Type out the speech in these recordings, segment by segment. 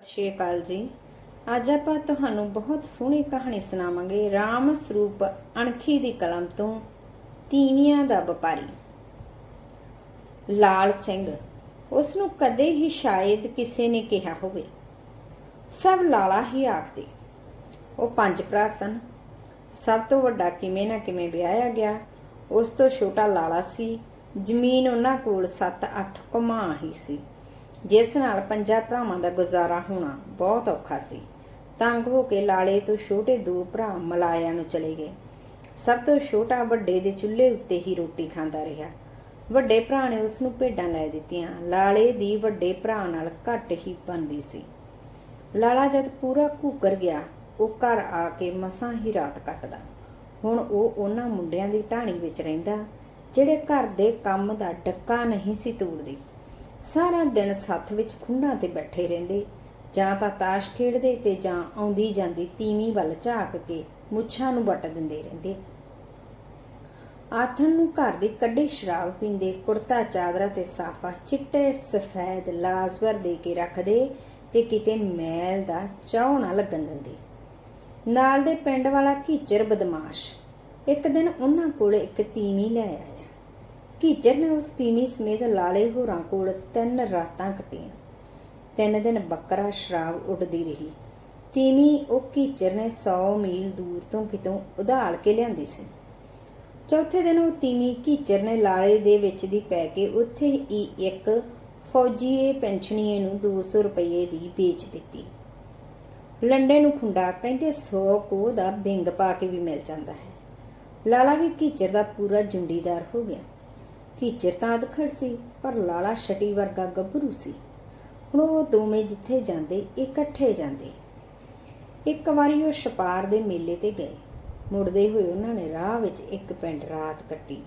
ਸਤਿ ਸ਼੍ਰੀ ਅਕਾਲ ਜੀ। ਅੱਜ ਆਪਾਂ ਤੁਹਾਨੂੰ ਬਹੁਤ ਸੋਹਣੀ ਕਹਾਣੀ ਸੁਣਾਵਾਂਗੇ ਰਾਮ ਸਰੂਪ ਅਣਖੀ ਦੀ ਕਲਮ ਤੋਂ ਤੀਵੀਆਂ ਦਾ ਵਪਾਰੀ। ਲਾਲ ਸਿੰਘ ਉਸ ਨੂੰ ਕਦੇ ਹੀ ਸ਼ਾਇਦ ਕਿਸੇ ਨੇ ਕਿਹਾ ਹੋਵੇ। ਸਭ ਲਾਲਾ ਹੀ ਆਖਦੇ। ਉਹ ਪੰਜ ਭਰਾ ਸਨ। ਸਭ ਤੋਂ ਵੱਡਾ ਕਿਵੇਂ ਨਾ ਕਿਵੇਂ ਵਿਆਹਿਆ ਗਿਆ। ਉਸ ਤੋਂ ਛੋਟਾ ਲਾਲਾ ਸੀ। ਜ਼ਮੀਨ ਉਹਨਾਂ ਕੋਲ 7-8 ਕਮਾ ਹੀ ਸੀ। ਜਿਸ ਨਾਲ ਪੰਜਾਂ ਭਰਾਵਾਂ ਦਾ ਗੁਜ਼ਾਰਾ ਹੋਣਾ ਬਹੁਤ ਔਖਾ ਸੀ। ਤੰਗ ਹੋ ਕੇ ਲਾਲੇ ਤੋਂ ਛੋਟੇ ਦੋ ਭਰਾ ਮਲਾਇਆ ਨੂੰ ਚਲੇ ਗਏ। ਸਭ ਤੋਂ ਛੋਟਾ ਵੱਡੇ ਦੇ ਚੁੱਲ੍ਹੇ ਉੱਤੇ ਹੀ ਰੋਟੀ ਖਾਂਦਾ ਰਿਹਾ। ਵੱਡੇ ਭਰਾ ਨੇ ਉਸ ਨੂੰ ਭੇਡਾਂ ਲੈ ਦਿੱਤੀਆਂ। ਲਾਲੇ ਦੀ ਵੱਡੇ ਭਰਾ ਨਾਲ ਘੱਟ ਹੀ ਬਣਦੀ ਸੀ। ਲਾਲਾ ਜਦ ਪੂਰਾ ਘੂਕਰ ਗਿਆ, ਉਹ ਘਰ ਆ ਕੇ ਮਸਾਂ ਹੀ ਰਾਤ ਕੱਟਦਾ। ਹੁਣ ਉਹ ਉਹਨਾਂ ਮੁੰਡਿਆਂ ਦੀ ਢਾਣੀ ਵਿੱਚ ਰਹਿੰਦਾ, ਜਿਹੜੇ ਘਰ ਦੇ ਕੰਮ ਦਾ ਡੱਕਾ ਨਹੀਂ ਸੀ ਤੋੜਦੇ। ਸਾਰਾ ਦਿਨ ਸੱਥ ਵਿੱਚ ਖੁੰਡਾਂ ਤੇ ਬੈਠੇ ਰਹਿੰਦੇ, ਜਾਂ ਤਾਂ ਤਾਸ਼ ਖੇਡਦੇ ਤੇ ਜਾਂ ਆਉਂਦੀ ਜਾਂਦੀ ਤੀਵੀਂ ਵੱਲ ਝਾਕ ਕੇ ਮੁੱਛਾਂ ਨੂੰ ਵੱਟ ਦਿੰਦੇ ਰਹਿੰਦੇ। ਆਥਣ ਨੂੰ ਘਰ ਦੇ ਕੱਢੇ ਸ਼ਰਾਬ ਪੀਂਦੇ, ਕੁੜਤਾ ਚਾਦਰਾ ਤੇ ਸਾਫਾ ਚਿੱਟੇ ਸਫੈਦ ਲਾਜ਼ਵਰ ਦੇ ਕੇ ਰੱਖਦੇ ਤੇ ਕਿਤੇ ਮੈਲ ਦਾ ਚਾਹ ਨਾ ਲੱਗਣ ਦਿੰਦੇ। ਨਾਲ ਦੇ ਪਿੰਡ ਵਾਲਾ ਕੀਚਰ ਬਦਮਾਸ਼। ਇੱਕ ਦਿਨ ਉਹਨਾਂ ਕੋਲ ਇੱਕ ਤੀਵੀਂ ਲੈ ਆਇਆ। ਕੀਚਰ ਨੇ ਉਸ ਤੀਵੀਂ ਸਮੇਤ ਲਾਲੇ ਹੋਰਾਂ ਕੋਲ ਤਿੰਨ ਰਾਤਾਂ ਕੱਟੀਆਂ। ਤਿੰਨ ਦਿਨ ਬੱਕਰਾ ਸ਼ਰਾਬ ਉੱਡਦੀ ਰਹੀ। ਤੀਵੀਂ ਉਹ ਕੀਚਰ ਨੇ 100 ਮੀਲ ਦੂਰ ਤੋਂ ਕਿਤੋਂ ਉਧਾਲ ਕੇ ਲਿਆਂਦੀ ਸੀ। ਚੌਥੇ ਦਿਨ ਉਹ ਤੀਵੀਂ ਕੀਚਰ ਨੇ ਲਾਲੇ ਦੇ ਵਿੱਚ ਦੀ ਪੈ ਕੇ ਉੱਥੇ ਹੀ ਇੱਕ ਫੌਜੀਏ ਪੈਨਸ਼ਨੀਏ ਨੂੰ 200 ਰੁਪਏ ਦੀ ਵੇਚ ਦਿੱਤੀ। ਲੰਡੇ ਨੂੰ ਖੁੰਡਾ ਕਹਿੰਦੇ 100 ਕੋ ਦਾ ਬਿੰਗ ਪਾ ਕੇ ਵੀ ਮਿਲ ਜਾਂਦਾ ਹੈ। ਲਾਲਾ ਵੀ ਕੀਚਰ ਦਾ ਪੂਰਾ ਜੁੰਡੀਦਾਰ ਹੋ ਗਿਆ। ਕੀਚਰ ਤਾਂ ਅਦਖੜ ਸੀ, ਪਰ ਲਾਲਾ ਛਟੀ ਵਰਗਾ ਗੱਭਰੂ ਸੀ। ਹੁਣ ਉਹ ਦੋਵੇਂ ਜਿੱਥੇ ਜਾਂਦੇ, ਇਕੱਠੇ ਜਾਂਦੇ। ਇੱਕ ਵਾਰੀ ਉਹ ਛਪਾਰ ਦੇ ਮੇਲੇ ਤੇ ਗਏ। ਮੁੜਦੇ ਹੋਏ ਉਹਨਾਂ ਨੇ ਰਾਹ ਵਿੱਚ ਇੱਕ ਪਿੰਡ ਰਾਤ ਕੱਟੀ।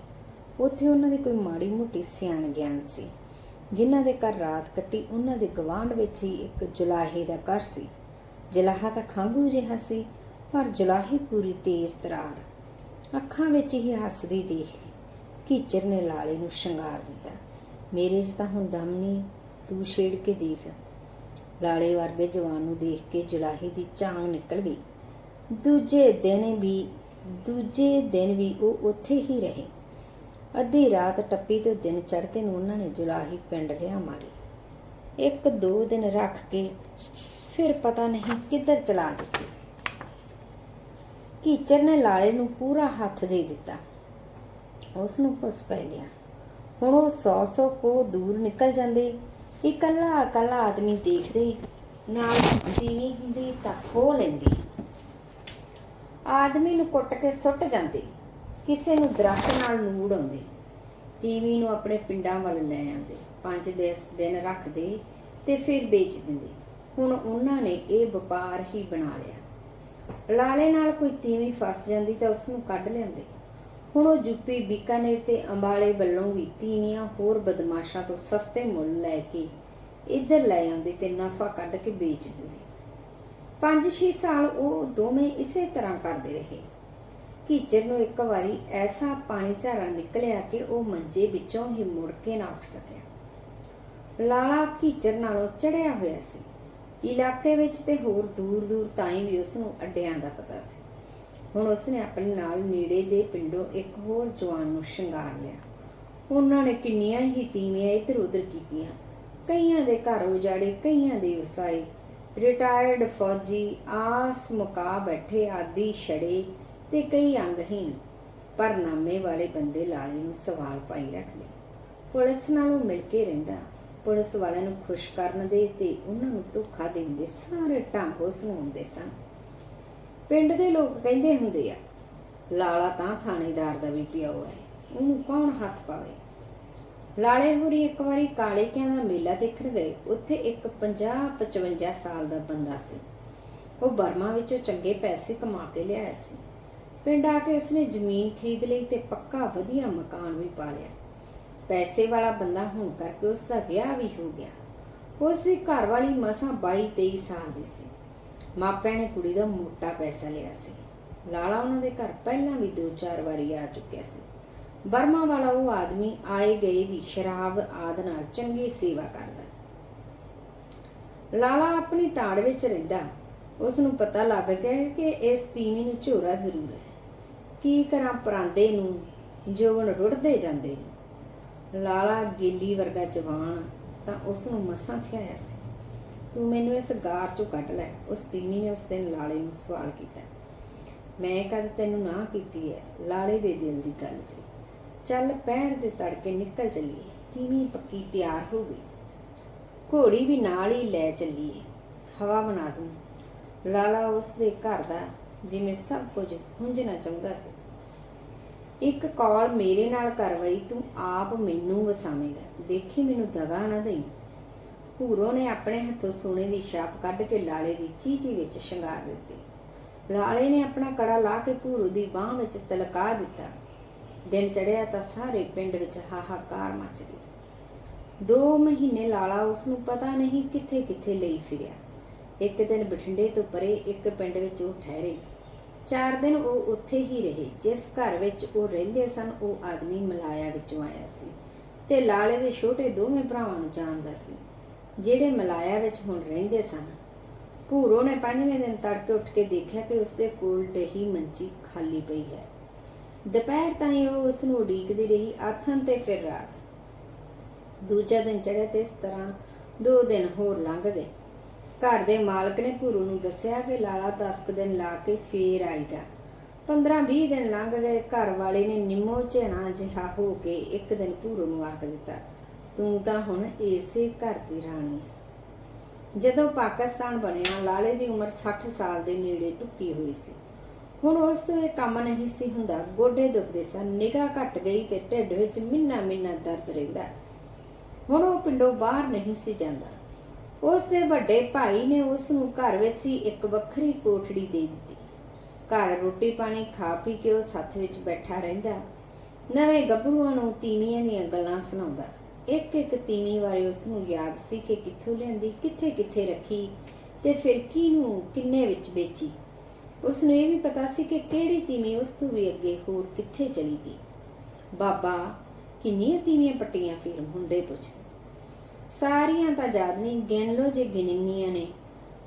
ਉੱਥੇ ਉਹਨਾਂ ਦੀ ਕੋਈ ਮਾੜੀ ਮੋਟੀ ਸਿਆਣ ਗਿਆਨ ਸੀ। ਜਿਨ੍ਹਾਂ ਦੇ ਘਰ ਰਾਤ ਕੱਟੀ, ਉਹਨਾਂ ਦੇ ਗਵਾਂਢ ਵਿੱਚ ਹੀ ਇੱਕ ਜੁਲਾਹੇ ਦਾ ਘਰ ਸੀ। ਜਲਾਹਾ ਤਾਂ ਖਾਂਗੂ ਜਿਹਾ ਸੀ, ਪਰ ਜੁਲਾਹੇ ਪੂਰੀ ਤੇਜ਼ ਤਰਾਰ। ਅੱਖਾਂ ਵਿੱਚ ਹੀ ਹੱਸਦੀ ਦੇਖ ਕੀਚਰ ਨੇ ਲਾਲੇ ਨੂੰ ਸ਼ਿੰਗਾਰ ਦਿੱਤਾ। ਮੇਰੇ 'ਚ ਤਾਂ ਹੁਣ ਦਮ ਨਹੀਂ, ਤੂੰ ਛੇੜ ਕੇ ਦੇਖ। ਲਾਲੇ ਵਰਗੇ ਜਵਾਨ ਨੂੰ ਦੇਖ ਕੇ ਜੁਲਾਹੀ ਦੀ ਚਾਂਗ ਨਿਕਲ ਗਈ। ਦੂਜੇ ਦਿਨ ਵੀ, ਦੂਜੇ ਦਿਨ ਵੀ ਉਹ ਉੱਥੇ ਹੀ ਰਹੇ। ਅੱਧੀ ਰਾਤ ਟੱਪੀ ਤੋਂ ਦਿਨ ਚੜ੍ਹਦੇ ਨੂੰ ਉਹਨਾਂ ਨੇ ਜੁਲਾਹੀ ਪਿੰਡ ਲਿਆ ਮਾਰੀ। ਇੱਕ ਦੋ ਦਿਨ ਰੱਖ ਕੇ ਫਿਰ ਪਤਾ ਨਹੀਂ ਕਿੱਧਰ ਚਲਾ ਦਿੱਤੀ। ਕੀਚਰ ਨੇ ਲਾਲੇ ਨੂੰ ਪੂਰਾ ਹੱਥ ਦੇ ਦਿੱਤਾ। ਉਸ ਨੂੰ ਪੁੱਸ ਪੈ ਗਿਆ। ਹੁਣ ਉਹ ਸੌ ਸੌ ਕੋ ਦੂਰ ਨਿਕਲ ਜਾਂਦੇ। ਇਕੱਲਾ ਇਕੱਲਾ ਆਦਮੀ ਦੇਖਦੇ, ਨਾਲ ਦੀਵੀ ਹੁੰਦੀ ਤਾਂ ਖੋ ਲੈਂਦੀ। ਆਦਮੀ ਨੂੰ ਕੁੱਟ ਕੇ ਸੁੱਟ ਜਾਂਦੇ। ਕਿਸੇ ਨੂੰ ਦਰਖਤ ਨਾਲ ਨੂੜ ਆਉਂਦੇ। ਤੀਵੀ ਨੂੰ ਆਪਣੇ ਪਿੰਡਾਂ ਵੱਲ ਲੈ ਆਉਂਦੇ। ਪੰਜ ਦਿਨ ਰੱਖਦੇ ਤੇ ਫਿਰ ਵੇਚ ਦਿੰਦੇ। ਹੁਣ ਉਹਨਾਂ ਨੇ ਇਹ ਵਪਾਰ ਹੀ ਬਣਾ ਲਿਆ। ਲਾਲੇ ਨਾਲ ਕੋਈ ਤੀਵੀ ਫਸ ਜਾਂਦੀ ਤਾਂ ਉਸ ਨੂੰ ਕੱਢ ਲਿਆਉਂਦੇ। ਹੁਣ ਉਹ ਯੂਪੀ ਬੀਕਾਨੇਰ ਤੇ ਅੰਬਾਲੇ ਵੱਲੋਂ ਵੀ ਤੀਵੀਆਂ ਹੋਰ ਬਦਮਾਸ਼ਾਂ ਤੋਂ ਸਸਤੇ ਮੁੱਲ ਲੈ ਕੇ ਇੱਧਰ ਲੈ ਆਉਂਦੇ ਤੇ ਨਫਾ ਕੱਢ ਕੇ ਵੇਚ ਦਿੰਦੇ। 5-6 ਸਾਲ ਉਹ ਦੋਵੇਂ ਇਸੇ ਤਰ੍ਹਾਂ ਕਰਦੇ ਰਹੇ ਕੀਚਰ ਨੂੰ ਇੱਕ ਵਾਰੀ ਐਸਾ ਪਾਣੀ ਝਾਰਾ ਨਿਕਲਿਆ ਕਿ ਉਹ ਮੰਜੇ ਵਿੱਚੋਂ ਹੀ ਮੁੜ ਕੇ ਨਾ ਉੱਠ ਸਕਿਆ। ਲਾਲਾ ਕੀਚਰ ਨਾਲੋਂ ਚੜਿਆ ਹੋਇਆ ਸੀ। ਇਲਾਕੇ ਵਿੱਚ ਤੇ ਹੋਰ ਦੂਰ ਦੂਰ ਤਾਈਂ ਵੀ ਉਸ ਨੂੰ ਅੱਡਿਆਂ ਦਾ ਪਤਾ ਸੀ। ਹੁਣ ਉਸਨੇ ਆਪਣੇ ਨਾਲ ਨੇੜੇ ਦੇ ਪਿੰਡੋਂ ਇੱਕ ਹੋਰ ਜਵਾਨ ਨੂੰ ਸ਼ਿੰਗਾਰ ਲਿਆ। ਉਹਨਾਂ ਨੇ ਕਿੰਨੀਆਂ ਹੀ ਤੀਵੀਆਂ ਇੱਧਰ ਉੱਧਰ ਕੀਤੀਆਂ। ਕਈਆਂ ਦੇ ਘਰ ਉਜਾੜੇ, ਕਈਆਂ ਦੇ ਵਸਾਏ ਰਿਟਾਇਰਡ ਫੌਜੀ, ਆਸ ਮੁਕਾ ਬੈਠੇ, ਆਦੀ ਛੜੇ ਤੇ ਕਈ ਅੰਗਹੀਨ ਪਰ ਨਾਮੇ ਵਾਲੇ ਬੰਦੇ ਲਾਲੇ ਨੂੰ ਸਵਾਲ ਪਾਈ ਰੱਖਦੇ। ਪੁਲਿਸ ਨਾਲੋਂ ਮਿਲ ਕੇ ਰਹਿੰਦਾ। ਪੁਲਿਸ ਵਾਲਿਆਂ ਨੂੰ ਖੁਸ਼ ਕਰਨ ਦੇ ਤੇ ਉਹਨਾਂ ਨੂੰ ਧੋਖਾ ਦੇਣ ਦੇ ਸਾਰੇ ਢੰਗ ਉਸ ਨੂੰ ਆਉਂਦੇ ਸਨ। ਪਿੰਡ ਦੇ ਲੋਕ ਕਹਿੰਦੇ ਹੁੰਦੇ ਆ, ਲਾਲਾ ਤਾਂ ਥਾਣੇਦਾਰ ਦਾ ਵੀ ਪਿਓ ਹੈ, ਉਹਨੂੰ ਕੌਣ ਹੱਥ ਪਾਵੇ? ਲਾਲੇ ਹੋਰੀ ਇੱਕ ਵਾਰੀ ਕਾਲੇ ਕਿਆਂ ਦਾ ਮੇਲਾ ਦੇਖਣ ਗਏ, ਉੱਥੇ ਇੱਕ 50 55 ਸਾਲ ਦਾ ਬੰਦਾ ਸੀ। ਉਹ ਬਰਮਾ ਵਿੱਚੋਂ ਚੰਗੇ ਪੈਸੇ ਕਮਾ ਕੇ ਲਿਆਇਆ ਸੀ। ਪਿੰਡ ਆ ਕੇ ਉਸਨੇ ਜ਼ਮੀਨ ਖਰੀਦ ਲਈ ਤੇ ਪੱਕਾ ਵਧੀਆ ਮਕਾਨ ਵੀ ਪਾ ਲਿਆ। ਪੈਸੇ ਵਾਲਾ ਬੰਦਾ ਹੋਣ ਕਰਕੇ ਉਸ ਦਾ ਵਿਆਹ ਵੀ ਹੋ ਗਿਆ। ਉਸ ਦੀ ਘਰ ਵਾਲੀ ਮਸਾਂ 22 23 ਸਾਲ ਦੀ ਸੀ। ਮਾਪਿਆਂ ਨੇ ਕੁੜੀ ਦਾ ਮੋਟਾ ਪੈਸਾ ਲਿਆ ਸੀ। ਲਾਲਾ ਉਹਨਾਂ ਦੇ ਘਰ ਪਹਿਲਾਂ ਵੀ ਦੋ ਚਾਰ ਵਾਰੀ ਆ ਚੁੱਕਿਆ ਸੀ। ਬਰਮਾ ਵਾਲਾ ਉਹ ਆਦਮੀ ਆਏ ਗਏ ਦੀ ਸ਼ਰਾਬ ਆਦ ਨਾਲ ਚੰਗੀ ਸੇਵਾ ਕਰਦਾ। ਲਾਲਾ ਆਪਣੀ ਤਾੜ ਵਿੱਚ ਰਹਿੰਦਾ। ਉਸ ਨੂੰ ਪਤਾ ਲੱਗ ਗਿਆ ਕਿ ਇਸ ਤੀਵੀਂ ਨੂੰ ਝੋਰਾ ਜ਼ਰੂਰ ਹੈ। ਕੀ ਕਰਾਂ ਪਰਾਂਦੇ ਨੂੰ ਜੋਗਣ ਰੁੜਦੇ ਜਾਂਦੇ ਨੇ। ਲਾਲਾ ਗੇਲੀ ਵਰਗਾ ਜਵਾਨ ਤਾਂ ਉਸ ਨੂੰ ਮਸਾਂ ਥਿਆਇਆ ਸੀ। ਤੂੰ ਮੈਨੂੰ ਇਸ ਗਾਰ ਚੋਂ ਕੱਢ ਲੈ। ਉਸ ਤੀਵੀਂ ਨੇ ਉਸ ਦਿਨ ਲਾਲੇ ਨੂੰ ਸਵਾਲ ਕੀਤਾ। ਮੈਂ ਕਦ ਤੈਨੂੰ ਨਾ ਕੀਤੀ ਹੈ ਲਾਲੇ ਦੇ ਦਿਲ ਦੀ ਗੱਲ ਸੀ। ਚੱਲ ਪੈਰ ਦੇ ਤੜਕੇ ਨਿਕਲ ਚੱਲੀਏ। ਤੀਵੀਂ ਪੱਕੀ ਤਿਆਰ ਹੋ ਗਈ। ਘੋੜੀ ਵੀ ਨਾਲ ਹੀ ਲੈ ਚੱਲੀਏ। ਹਵਾ ਬਣਾ ਦੂੰ। ਲਾਲਾ ਉਸ ਦੇ ਘਰ ਦਾ ਜਿਵੇਂ ਸਭ ਕੁਝ ਹੁੰਝਣਾ ਚਾਹੁੰਦਾ ਸੀ। ਇੱਕ ਕਾਲ ਮੇਰੇ ਨਾਲ ਕਰਵਾਈ, ਤੂੰ ਆਪ ਮੈਨੂੰ ਵਸਾਵੇਂਗਾ। ਦੇਖੀ ਮੈਨੂੰ ਦਗਾ ਨਾ ਦੇਈ। ਭੂਰੋ ਨੇ ਆਪਣੇ ਹੱਥੋਂ ਸੋਨੇ ਦੀ ਛਾਪ ਕੱਢ ਕੇ ਲਾਲੇ ਦੀ ਚੀਚੀ ਵਿੱਚ ਸ਼ਿੰਗਾਰ ਦਿੱਤੀ। ਲਾਲੇ ਨੇ ਆਪਣਾ ਕੜਾ ਲਾ ਕੇ ਭੂਰੋ ਦੀ ਬਾਹ ਵਿੱਚ ਤਲਕਾ ਦਿੱਤਾ। ਦਿਨ ਚੜਿਆ ਤਾਂ ਸਾਰੇ ਪਿੰਡ ਵਿੱਚ ਹਾਹਾਕਾਰ ਮਚ ਗਈ। ਦੋ ਮਹੀਨੇ ਲਾਲਾ ਉਸ ਨੂੰ ਪਤਾ ਨਹੀਂ ਕਿੱਥੇ ਕਿੱਥੇ ਲਈ ਫਿਰਿਆ। ਇੱਕ ਦਿਨ ਬਠਿੰਡੇ ਤੋਂ ਪਰੇ ਇੱਕ ਪਿੰਡ ਵਿੱਚ ਉਹ ਠਹਿਰੇ। ਚਾਰ ਦਿਨ ਉਹ ਉੱਥੇ ਹੀ ਰਹੇ। ਜਿਸ ਘਰ ਵਿੱਚ ਉਹ ਰਹਿੰਦੇ ਸਨ, ਉਹ ਆਦਮੀ ਮਲਾਇਆ ਵਿੱਚੋਂ ਆਇਆ ਸੀ ਤੇ ਲਾਲੇ ਦੇ ਛੋਟੇ ਦੋਵੇਂ ਭਰਾਵਾਂ ਨੂੰ ਜਾਣਦਾ ਸੀ। ਜਿਹੜੇ ਮਲਾਇਆ ਵਿੱਚ ਹੁਣ ਰਹਿੰਦੇ ਸਨ। ਭੂਰੋ ਨੇ ਪੰਜਵੇਂ ਦਿਨ ਤੜਕੇ ਉੱਠ ਕੇ ਦੇਖਿਆ ਕਿ ਉਸਦੇ ਕੋਲ ਡਹੀ ਮੰਚੀ ਖਾਲੀ ਪਈ ਹੈ। ਦੁਪਹਿਰ ਤਾਈਂ ਉਹ ਉਸ ਨੂੰ ਉਡੀਕਦੀ ਰਹੀ ਆਥਣ ਤੇ ਫਿਰ ਰਾਤ। ਦੂਜਾ ਦਿਨ ਚੜ੍ਹਿਆ ਤੇ ਇਸ ਤਰ੍ਹਾਂ ਦੋ ਦਿਨ ਹੋਰ ਲੰਘ ਗਏ। ਘਰ ਦੇ ਮਾਲਕ ਨੇ ਭੂਰੂ ਨੂੰ ਦੱਸਿਆ ਕਿ ਲਾਲਾ 10 ਦਿਨ ਲਾ ਕੇ ਫੇਰ ਆਏਗਾ 15-20 ਦਿਨ ਲੰਘ ਗਏ, ਘਰ ਵਾਲੇ ਨੇ ਨਿੰਮੋ ਝੇਣਾ ਜਿਹਾ ਹੋ ਕੇ ਇੱਕ ਦਿਨ ਭੂਰੂ ਨੂੰ ਆਖ ਦਿੱਤਾ। ਤੂੰ ਤਾਂ ਹੁਣ ਇਸੇ ਘਰ ਦੀ ਰਾਣੀ ਹੈ ਜਦੋਂ ਪਾਕਿਸਤਾਨ ਬਣਿਆ, ਲਾਲੇ ਦੀ ਉਮਰ 60 ਸਾਲ ਦੇ ਨੇੜੇ ਟੁੱਕੀ ਹੋਈ ਸੀ। ਹੁਣ ਉਸ ਤੋਂ ਇਹ ਕੰਮ ਨਹੀਂ ਸੀ ਹੁੰਦਾ। ਗੋਡੇ ਦੁਖਦੇ ਸਨ। ਨਿਗਾਹ ਘਟ ਗਈ ਤੇ ਢਿੱਡ ਵਿੱਚ ਮਿੰਨਾ ਮਿੰਨਾ ਦਰਦ ਰਹਿੰਦਾ। ਹੁਣ ਉਹ ਪਿੰਡੋਂ ਬਾਹਰ ਨਹੀਂ ਸੀ ਜਾਂਦਾ। ਉਸ ਦੇ ਵੱਡੇ ਭਾਈ ਨੇ ਉਸ ਨੂੰ ਘਰ ਵਿੱਚ ਹੀ ਇੱਕ ਵੱਖਰੀ ਕੋਠੜੀ ਦੇ ਦਿੱਤੀ। ਘਰ ਰੋਟੀ ਪਾਣੀ ਖਾ ਪੀ ਕੇ ਉਹ ਸੱਥ ਵਿੱਚ ਬੈਠਾ ਰਹਿੰਦਾ। ਨਵੇਂ ਗੱਭਰੂਆਂ ਨੂੰ ਤੀਵੀਆਂ ਦੀਆਂ ਗੱਲਾਂ ਸੁਣਾਉਂਦਾ। ਇੱਕ ਇੱਕ ਤੀਵੀਂ ਬਾਰੇ ਉਸ ਨੂੰ ਯਾਦ ਸੀ ਕਿ ਕਿੱਥੋਂ ਲਿਆਂਦੀ, ਕਿੱਥੇ ਕਿੱਥੇ ਰੱਖੀ ਤੇ ਫਿਰ ਕਿਹਨੂੰ, ਕਿੰਨੇ ਵਿੱਚ ਵੇਚੀ। ਉਸ ਨੂੰ ਇਹ ਵੀ ਪਤਾ ਸੀ ਕਿ ਕਿਹੜੀ ਤੀਵੀਂ ਉਸ ਤੋਂ ਵੀ ਅੱਗੇ ਹੋਰ ਕਿੱਥੇ ਚਲੀ ਗਈ। ਬਾਬਾ, ਕਿੰਨੀਆਂ ਤੀਵੀਆਂ ਪੱਟੀਆਂ ਫਿਰ ਮੁੰਡੇ ਪੁੱਛਦੇ। ਸਾਰੀਆਂ ਤਾਂ ਯਾਦ ਨਹੀਂ ਗਿਣ ਲੋ ਜੇ ਗਿਣਨੀਆਂ ਨੇ।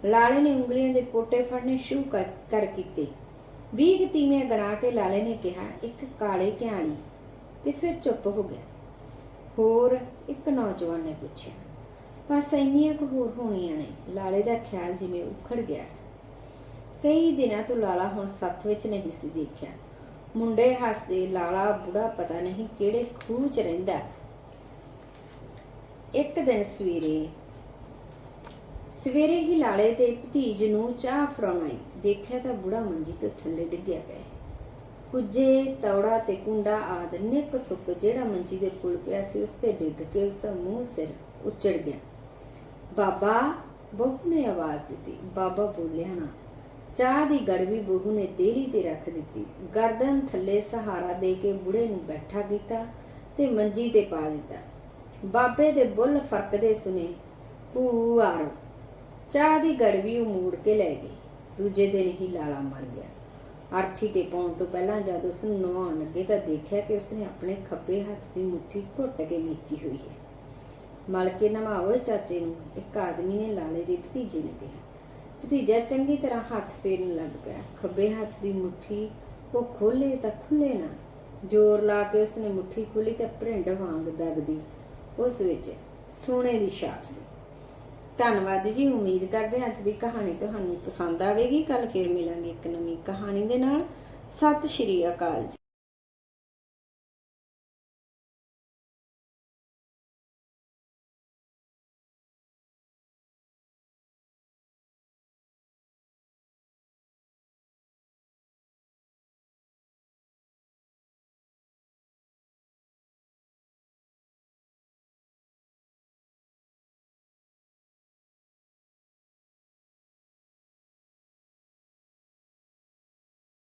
ਲਾਲੇ ਨੇ ਉਂਗਲੀਆਂ ਦੇ ਪੋਟੇ ਫੜਨੇ ਸ਼ੁਰੂ ਕਰ ਕਰ ਕੀਤੇ। ਵੀਹ ਕੁ ਤੀਵੀਆਂ ਗਣਾ ਕੇ ਲਾਲੇ ਨੇ ਕਿਹਾ, ਇੱਕ ਕਾਲੇ ਘਿਆਲੀ। ਤੇ ਫਿਰ ਚੁੱਪ ਹੋ ਗਿਆ। ਹੋਰ ਇੱਕ ਨੌਜਵਾਨ ਨੇ ਪੁੱਛਿਆ, ਬਸ ਇੰਨੀਆਂ ਕੁ ਹੋਰ ਹੋਣੀਆਂ ਨੇ, ਲਾਲੇ ਦਾ ਖਿਆਲ ਜਿਵੇਂ ਉਖੜ ਗਿਆ ਸੀ। ਕਈ ਦਿਨਾਂ ਤੋਂ ਲਾਲਾ ਹੁਣ ਸੱਥ ਵਿੱਚ ਨਹੀਂ ਸੀ ਦੇਖਿਆ। ਮੁੰਡੇ ਹੱਸਦੇ ਲਾਲਾ ਬੁੜਾ ਪਤਾ ਨਹੀਂ ਕਿਹੜੇ ਖੂਹ 'ਚ ਰਹਿੰਦਾ। ਇੱਕ ਦਿਨ ਸਵੇਰੇ ਸਵੇਰੇ ਹੀ ਲਾਲੇ ਦੇ ਭਤੀਜ ਨੂੰ ਚਾਹ ਫੜਾਉਣ ਆਈ। ਦੇਖਿਆ ਤਾਂ ਬੁੜਾ ਮੰਜੀ ਤੋਂ ਥੱਲੇ ਡਿੱਗਿਆ ਪਿਆ ਕੁਝੇ ਤੌੜਾ ਤੇ ਕੁੰਡਾ ਆਦ ਨਿੱਕ ਸੁੱਕ ਜਿਹੜਾ ਮੰਜੀ ਦੇ ਕੋਲ ਪਿਆ ਸੀ, ਉਸ ਤੇ ਡਿੱਗ ਕੇ ਉਸ ਦਾ ਮੂੰਹ ਸਿਰ ਉੱਚੜ ਗਿਆ। ਬਾਬਾ, ਬਹੂ ਨੇ ਆਵਾਜ਼ ਦਿੱਤੀ। ਬਾਬਾ ਬੋਲਿਆ, ਨਾ, ਚਾਹ ਦੀ ਗੜਵੀ ਬਹੂ ਨੇ ਦੇਲੀ ਤੇ ਰੱਖ ਦਿੱਤੀ। ਗਰਦਨ ਥੱਲੇ ਸਹਾਰਾ ਦੇ ਕੇ ਬੁੜੇ ਨੂੰ ਬੈਠਾ ਕੀਤਾ ਤੇ ਮੰਜੀ ਤੇ ਪਾ ਦਿੱਤਾ। ਬਾਬੇ ਦੇ ਬੁੱਲ ਫਰਕਦੇ ਸੁਨੇ ਪੂਆਰ ਚਾਹ ਦੀ ਗੜਵੀ ਉਹ ਮੂੜ ਕੇ ਲੈ ਗਈ। ਦੂਜੇ ਦਿਨ ਹੀ ਲਾਲਾ ਮਰ ਗਿਆ। ਅਰਥੀ ਤੇ ਪਾਉਣ ਤੋਂ ਪਹਿਲਾਂ ਜਦ ਉਸ ਨੂੰ ਨਵਾਉਣ ਲੱਗੇ ਤਾਂ ਦੇਖਿਆ ਕਿ ਉਸਨੇ ਆਪਣੇ ਖੱਬੇ ਹੱਥ ਦੀ ਮੁੱਠੀ ਘੁੱਟ ਕੇ ਮੀਚੀ ਹੋਈ ਹੈ। ਮਲ ਕੇ ਨਵਾਓ ਚਾਚੇ ਨੂੰ, ਇੱਕ ਆਦਮੀ ਨੇ ਲਾਲੇ ਦੇ ਭਤੀਜੇ ਨੂੰ ਕਿਹਾ। ਭਤੀਜਾ ਚੰਗੀ ਤਰ੍ਹਾਂ ਹੱਥ ਫੇਰਨ ਲੱਗ ਪਿਆ। ਖੱਬੇ ਹੱਥ ਦੀ ਮੁੱਠੀ ਉਹ ਖੋਲੇ ਤਾਂ ਖੁੱਲੇ ਨਾ। ਜ਼ੋਰ ਲਾ ਕੇ ਉਸਨੇ ਮੁੱਠੀ ਖੋਲੀ ਤਾਂ ਭਰਿੰਡ ਵਾਂਗ ਦਗਦੀ। ਉਸ ਵਿੱਚ ਸੋਨੇ ਦੀ ਛਾਪ ਸੀ। ਧੰਨਵਾਦ ਜੀ, ਉਮੀਦ ਕਰਦੇ ਹਾਂ ਅੱਜ ਦੀ ਕਹਾਣੀ ਤੁਹਾਨੂੰ ਪਸੰਦ ਆਵੇਗੀ। ਕੱਲ ਫਿਰ ਮਿਲਾਂਗੇ ਇੱਕ ਨਵੀਂ ਕਹਾਣੀ ਦੇ ਨਾਲ। ਸਤਿ ਸ਼੍ਰੀ ਅਕਾਲ ਜੀ।